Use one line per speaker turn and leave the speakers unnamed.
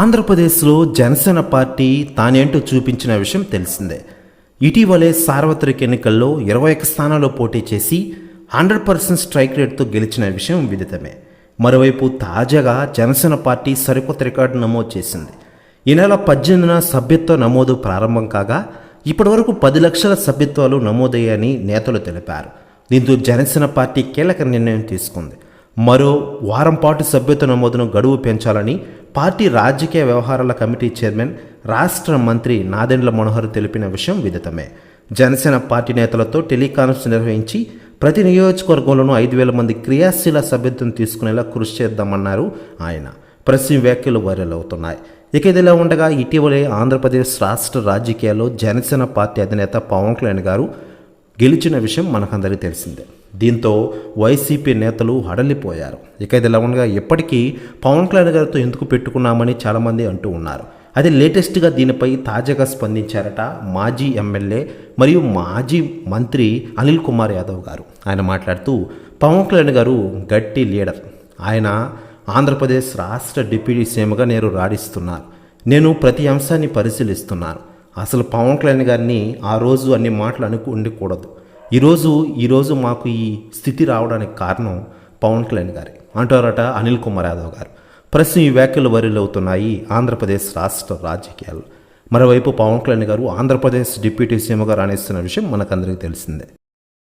ఆంధ్రప్రదేశ్లో జనసేన పార్టీ తానేంటో చూపించిన విషయం తెలిసిందే. ఇటీవలే సార్వత్రిక ఎన్నికల్లో ఇరవై ఒక్క స్థానాల్లో పోటీ చేసి హండ్రెడ్ పర్సెంట్ స్ట్రైక్ రేట్తో గెలిచిన విషయం విదితమే. మరోవైపు తాజాగా జనసేన పార్టీ సరికొత్త రికార్డు నమోదు చేసింది. ఈ నెల పద్దెనిమిదిన సభ్యత్వ నమోదు ప్రారంభం కాగా ఇప్పటివరకు పది లక్షల సభ్యత్వాలు నమోదయ్యాయని నేతలు తెలిపారు. దీంతో జనసేన పార్టీ కీలక నిర్ణయం తీసుకుంది. మరో వారం పాటు సభ్యత్వ నమోదును గడువు పెంచాలని పార్టీ రాజకీయ వ్యవహారాల కమిటీ చైర్మన్ రాష్ట్ర మంత్రి నాదెండ్ల మనోహర్ తెలిపిన విషయం విదితమే. జనసేన పార్టీ నేతలతో టెలికాన్ఫరెన్స్ నిర్వహించి ప్రతి నియోజకవర్గంలోనూ ఐదు వేల మంది క్రియాశీల సభ్యత్వం తీసుకునేలా కృషి చేద్దామన్నారు ఆయన. ప్రశ్న వ్యాఖ్యలు వైరల్ అవుతున్నాయి. ఇక ఇదిలా ఉండగా ఇటీవలే ఆంధ్రప్రదేశ్ రాష్ట్ర రాజకీయాల్లో జనసేన పార్టీ అధినేత పవన్ కళ్యాణ్ గారు గెలిచిన విషయం మనకందరికీ తెలిసిందే. దీంతో వైసీపీ నేతలు హడలిపోయారు. ఇక ఇది లవన్గా ఇప్పటికీ పవన్ కళ్యాణ్ గారితో ఎందుకు పెట్టుకున్నామని చాలామంది అంటూ ఉన్నారు. అయితే లేటెస్ట్గా దీనిపై తాజాగా స్పందించారట మాజీ ఎమ్మెల్యే మరియు మాజీ మంత్రి అనిల్ కుమార్ యాదవ్ గారు. ఆయన మాట్లాడుతూ పవన్ కళ్యాణ్ గారు గట్టి లీడర్. ఆయన ఆంధ్రప్రదేశ్ రాష్ట్ర డిప్యూటీ సీఎంగా నేను రాడిస్తున్నారు నేను ప్రతి అంశాన్ని పరిశీలిస్తున్నాను అసలు పవన్ కళ్యాణ్ గారిని ఆ రోజు అన్ని మాటలు అనుకు ఉండకూడదు. ఈరోజు ఈరోజు మాకు ఈ స్థితి రావడానికి కారణం పవన్ కళ్యాణ్ గారి. అంటారట అనిల్ కుమార్ యాదవ్ గారు. ప్రస్తుతం ఈ వ్యాఖ్యలు వైరల్ అవుతున్నాయి ఆంధ్రప్రదేశ్ రాష్ట్ర రాజకీయాలు మరోవైపు పవన్ కళ్యాణ్ గారు ఆంధ్రప్రదేశ్ డిప్యూటీ సీఎంగా రాణిస్తున్న విషయం మనకందరికీ తెలిసిందే.